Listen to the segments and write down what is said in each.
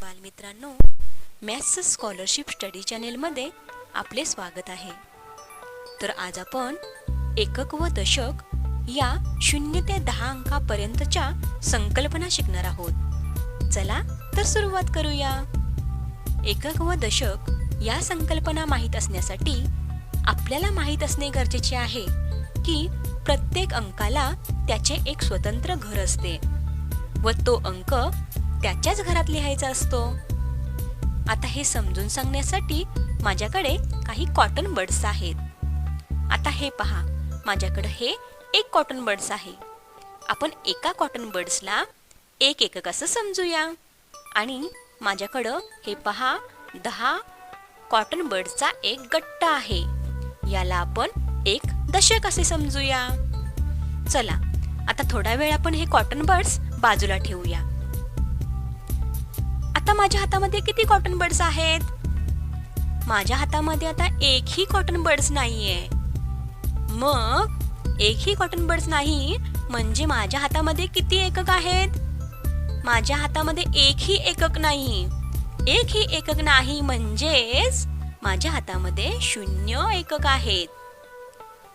बालमित्रांनो maths scholarship study चॅनेलमध्ये आपले स्वागत आहे. तर आज आपण एकक व दशक या शून्य ते दहा अंकापर्यंतच्या संकल्पना शिकणार आहोत. चला तर सुरुवात करूया. एकक व दशक या संकल्पना माहीत असण्यासाठी आपल्याला माहीत असणे गरजेचे आहे की प्रत्येक अंकाला त्याचे एक स्वतंत्र घर असते व तो अंक त्याच्याच घरात लिहायचा असतो. आता हे समजून सांगण्यासाठी माझ्याकडे काही कॉटन बर्ड्स आहेत. आता हे पहा माझ्याकडे हे एक कॉटन बर्ड्स आहे. आपण एका कॉटन बर्ड्सला एक एकक असं समजूया. आणि माझ्याकडं हे पहा दहा कॉटन बर्डचा एक गट्टा आहे. याला आपण एक दशक असे समजूया. चला आता थोडा वेळ आपण हे कॉटन बर्ड्स बाजूला ठेवूया. आता माझ्या हातामध्ये किती कॉटन बर्ड्स आहेत? माझ्या हातामध्ये आता एकही कॉटन बर्ड्स नाहीये. मग एकही कॉटन बर्ड्स नाही म्हणजे माझ्या हातामध्ये किती एकक आहेत? माझ्या हातामध्ये एकही एकक नाही. एकही एकक नाही म्हणजेच माझ्या हातामध्ये शून्य एकक आहेत.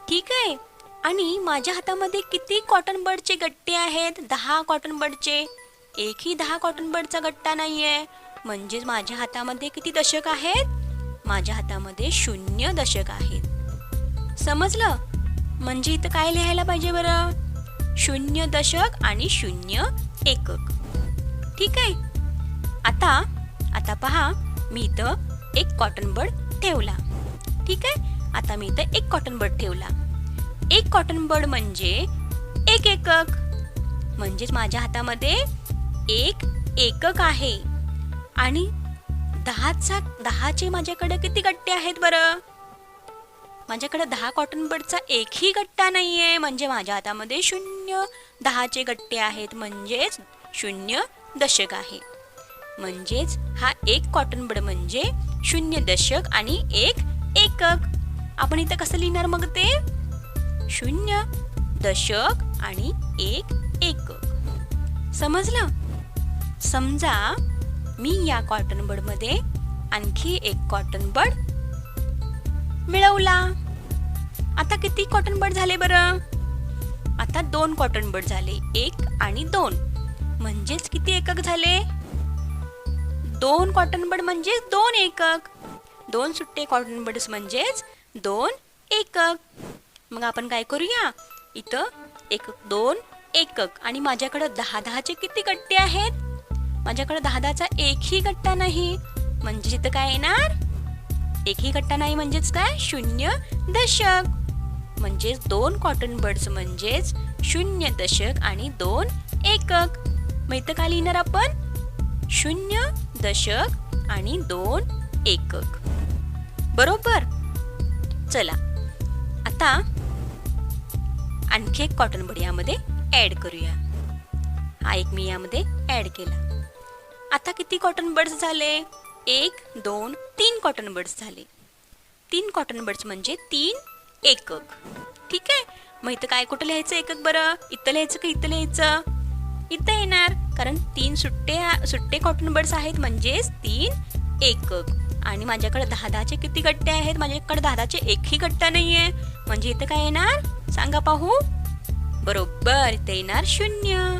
ठीक आहे? आणि माझ्या हातामध्ये किती कॉटन बर्डचे गट्टे आहेत? दहा कॉटन बर्डचे एकही दहा कॉटन बर्डचा गट्टा नाहीये. म्हणजेच माझ्या हातामध्ये किती दशक आहेत? माझ्या हातामध्ये शून्य दशक आहेत. समजलं? म्हणजे इथं काय लिहायला पाहिजे बरं? शून्य दशक आणि शून्य एकक. ठीक? आहे आता आता पहा मी इथं एक कॉटन बर्ड ठेवला. ठीक? आहे आता मी इथं एक कॉटन बर्ड ठेवला. एक कॉटन बर्ड म्हणजे एक एकक. म्हणजेच माझ्या हातामध्ये एक एकक आहे. आणि दहाचा दहाचे माझ्याकडे किती गट्टे आहेत बरं? माझ्याकडे दहा कॉटन बर्डचा एकही गट्टा नाही आहे म्हणजे माझ्या हातामध्ये शून्य दहाचे गट्टे आहेत. म्हणजेच शून्य दशक आहे. म्हणजेच हा एक कॉटन बर्ड म्हणजे शून्य दशक आणि एक एकक. आपण इथं कसं लिहिणार मग ते? शून्य दशक आणि एक एकक. समजलं? समजा मी या कॉटन बर्डमध्ये आणखी एक कॉटन बर्ड मिळवला. आता किती कॉटन बर्ड झाले बरं? आता दोन कॉटन बर्ड झाले एक आणि दोन. म्हणजेच किती एकक झाले? दोन कॉटन बर्ड म्हणजे दोन एकक. दोन सुट्टे कॉटन बड्स म्हणजेच दोन एकक. मग आपण काय करूया? इथं एक दोन एकक. आणि माझ्याकडे दहा दहाचे किती कट्टे आहेत? माझ्याकडे दहा दहाचा एकही गट्टा नाही. म्हणजे तिथं काय येणार? एकही गट्टा नाही म्हणजेच काय? शून्य दशक. म्हणजेच दोन कॉटन बर्ड्स म्हणजेच शून्य दशक आणि दोन एकक. मग इथं काय लिहिणार आपण? शून्य दशक आणि दोन एकक. बरोबर? चला. आता आणखी एक कॉटन बड यामध्ये ऍड करूया. हा एक मी यामध्ये ऍड केला. आता किती कॉटन बर्ड्स झाले? एक दोन तीन कॉटन बर्ड्स झाले. तीन कॉटन बर्ड्स म्हणजे तीन एकक. ठीक आहे? मग इथं काय कुठं लिहायचं एकक बरं? इथं लिहायचं का इथं लिहायचं? इथं येणार. कारण तीन सुट्टे सुट्टे कॉटन बर्ड्स आहेत म्हणजेच तीन एकक. आणि माझ्याकडे दहा दहाचे किती गट्टे आहेत? माझ्याकडे दहा दहाचे एकही गट्टा नाहीये. म्हणजे इथं काय येणार? सांगा पाहू. बरोबर इथे येणार शून्य.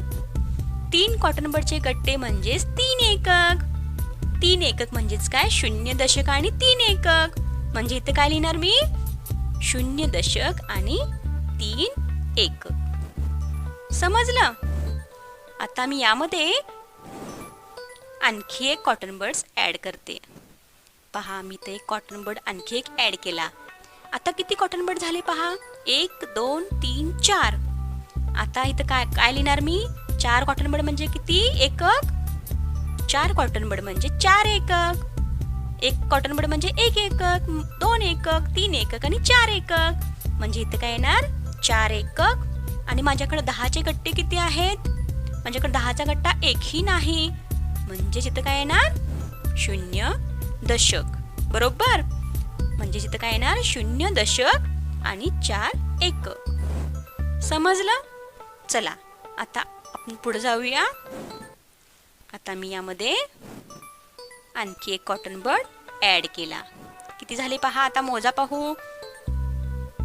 तीन कॉटन बर्डचे गट्टे म्हणजेच तीन एकक. तीन एकक म्हणजेच काय? शून्य दशक आणि तीन एकक. म्हणजे इथं काय लिहिणार मी? शून्य दशक आणि तीन एकक. समजलं? आता मी यामध्ये आणखी एक कॉटन बर्ड्स ॲड करते. पहा मी ते कॉटन बर्ड आणखी एक ॲड केला. आता किती कॉटन बर्ड झाले पहा? एक दोन तीन चार. आता इथं काय काय लिहिणार मी? चार कॉटन बड म्हणजे किती? एकक? चार कॉटन बड म्हणजे चार एकक. एक कॉटन बड म्हणजे एक एकक दोन एकक तीन एकक आणि चार एकक. म्हणजे इथं काय येणार? चार एकक. आणि माझ्याकडे दहाचे गट्टे किती आहेत? माझ्याकडे दहाचा गट्टा एकही नाही. म्हणजे इथं काय येणार? शून्य दशक. बरोबर? म्हणजे इथं काय येणार? शून्य दशक आणि चार एकक. समजलं? चला आता आपण पुढे जाऊया. आता मी यामध्ये आणखी एक कॉटन बर्ड ऍड केला. किती झाले पहा आता मोजा पाहू.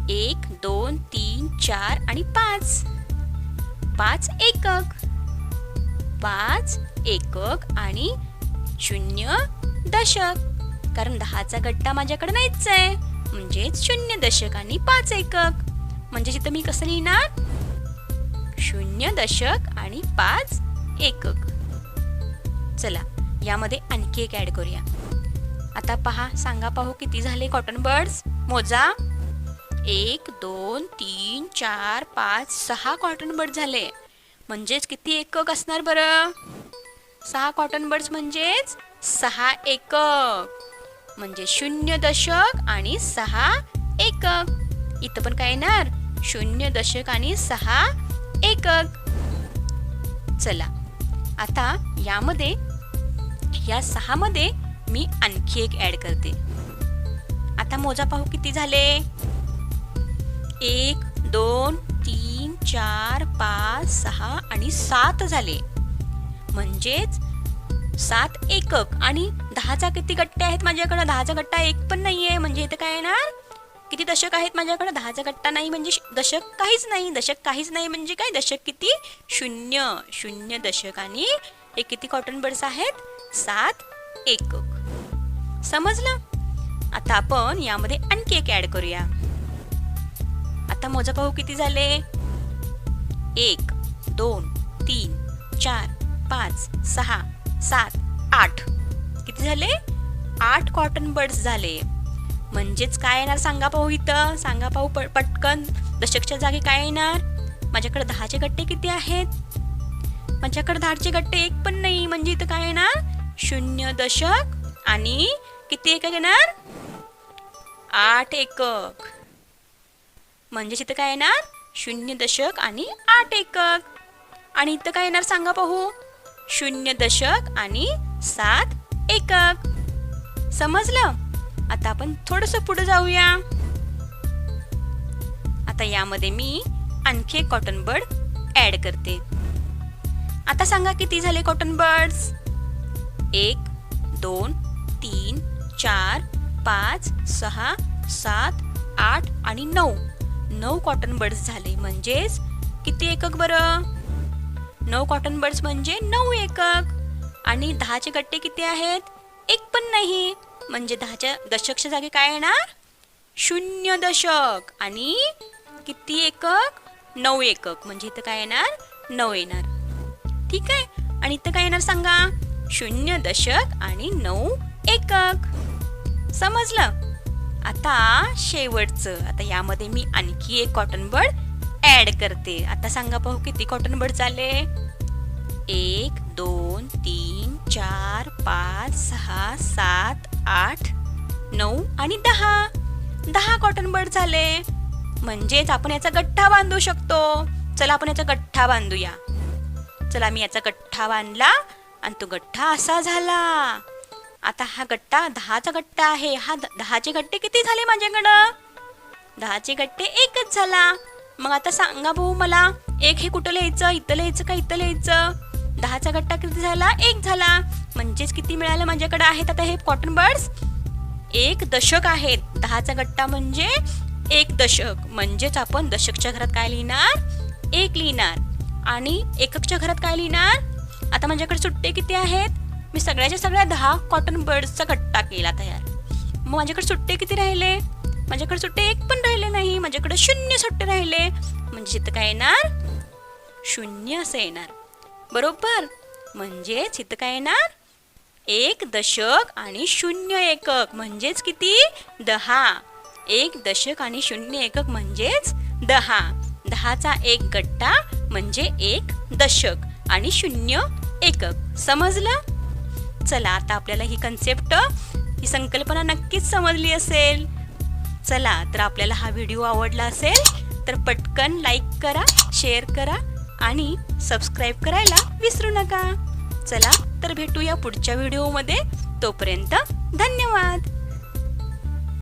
एक दोन तीन चार आणि पाच. पाच एकक. पाच एकक आणि शून्य दशक. कारण दहाचा गट्टा माझ्याकडे नाहीच आहे म्हणजेच शून्य दशक आणि पाच एकक. म्हणजे तिथं मी कसं लिहिणार? शून्य दशक आणि पाच एकक. चला यामध्ये आणखी एक ऍड करूया. आता पहा सांगा पाहू किती झाले कॉटन बर्ड्स मोजा. एक दोन तीन चार पाच सहा कॉटन बर्ड झाले. म्हणजेच किती एकक असणार बरं? सहा कॉटन बर्ड्स म्हणजेच सहा एकक. म्हणजे शून्य दशक आणि सहा एकक. इथं पण काय येणार? शून्य दशक आणि सहा एकक. चला आता यामध्ये या सहा मध्ये मी आणखी एक ऍड करते. आता मोजा पाहू किती झाले? एक दोन तीन चार पाच सहा आणि सात झाले. म्हणजेच सात एकक आणि दहाचा किती गट्टे आहेत माझ्याकडे? दहाचा गट्टा एक पण नाहीये. म्हणजे इथं काय येणार? किती दशक आहेत माझ्याकडे? दहाचा गट्टा नाही म्हणजे दशक काहीच नाही. दशक काहीच नाही म्हणजे काय? दशक किती? शून्य. शून्य दशक आणि हे किती कॉटन बर्ड्स आहेत? सात एकक. समजलं? आता आपण यामध्ये आणखी एक ऍड करूया. आता मोजा पाहू किती झाले? एक दोन तीन चार पाच सहा सात आठ. किती झाले? आठ कॉटन बर्ड्स झाले. म्हणजेच काय येणार? सांगा पाहू इथं. सांगा पाहू प- पटकन. दशकच्या जागी काय येणार? माझ्याकडे दहाचे गट्टे किती आहेत? माझ्याकडे दहाचे गट्टे एक पण नाही. म्हणजे इथं काय येणार? शून्य दशक आणि किती एकक येणार? आठ एकक. म्हणजेच इथं काय येणार? शून्य दशक आणि आठ एकक. आणि इथं काय येणार? सांगा पाहू. शून्य दशक आणि सात एकक. समजलं? आता आपण थोडस पुढे जाऊया. आता यामध्ये मी आणखी एक कॉटन बर्ड ऍड करते. आता सांगा किती झाले कॉटन बर्ड्स एक दोन तीन चार पाच सहा सात आठ आणि नऊ. नऊ कॉटन बर्ड्स झाले. म्हणजेच किती एकक बरं? नऊ कॉटन बर्ड्स म्हणजे नऊ एकक. आणि दहाचे गट्टे किती आहेत? एक पण नाही. म्हणजे दहाच्या दशकच्या जागी काय येणार? शून्य दशक. आणि किती एकक? नऊ एकक. म्हणजे इथं काय येणार? नऊ येणार. ठीक आहे? आणि इथं काय येणार सांगा? शून्य दशक आणि नऊ एकक. समजलं? आता शेवटचं. आता यामध्ये मी आणखी एक कॉटन बर्ड ऍड करते. आता सांगा पाहू किती कॉटन बर्ड झाले? एक दोन तीन चार पाच सहा सात आठ नऊ आणि दहा. दहा कॉटन बर्ड झाले. म्हणजेच आपण याचा गठ्ठा बांधू शकतो. चला आपण याचा गठ्ठा बांधूया. चला मी याचा गठ्ठा बांधला आणि तो गठ्ठा असा झाला. आता हा गट्टा दहाचा गट्टा आहे. हा द- दहाचे गट्टे किती झाले माझ्याकडं? दहाचे गट्टे एकच झाला. मग आता सांगा भाऊ मला एक हे कुठं लिहायचं इथं लिहायचं का इथं लिहायचं? दहाचा गट्टा किती झाला? एक झाला. म्हणजेच किती मिळालं माझ्याकडे आहेत आता हे कॉटन बर्ड्स एक दशक आहेत. दहाचा गट्टा म्हणजे एक दशक. म्हणजेच आपण दशकच्या घरात काय लिहिणार? एक लिहिणार. आणि एककच्या घरात काय लिहिणार? आता माझ्याकडे सुट्टे किती आहेत? मी सगळ्याच्या सगळ्या दहा कॉटन बर्ड्सचा गट्टा केला तयार. मग माझ्याकडे सुट्टे किती राहिले? माझ्याकडे सुट्टे एक पण राहिले नाही. माझ्याकडे शून्य सुट्टे राहिले. म्हणजे तिथं काय येणार? शून्य असं येणार. बरोबर. म्हणजेच इथं काय येणार? एक दशक आणि शून्य एकक. म्हणजेच किती? दहा. एक दशक आणि शून्य एकक म्हणजेच दहा. दहाचा एक गट्टा म्हणजे एक दशक आणि शून्य एकक. समजलं? चला आता आपल्याला ही कन्सेप्ट ही संकल्पना नक्कीच समजली असेल. चला तर आपल्याला हा व्हिडिओ आवडला असेल तर पटकन लाईक करा शेअर करा आणि सबस्क्राईब करायला विसरू नका. चला तर भेटूया पुढच्या व्हिडिओमध्ये तोपर्यंत धन्यवाद.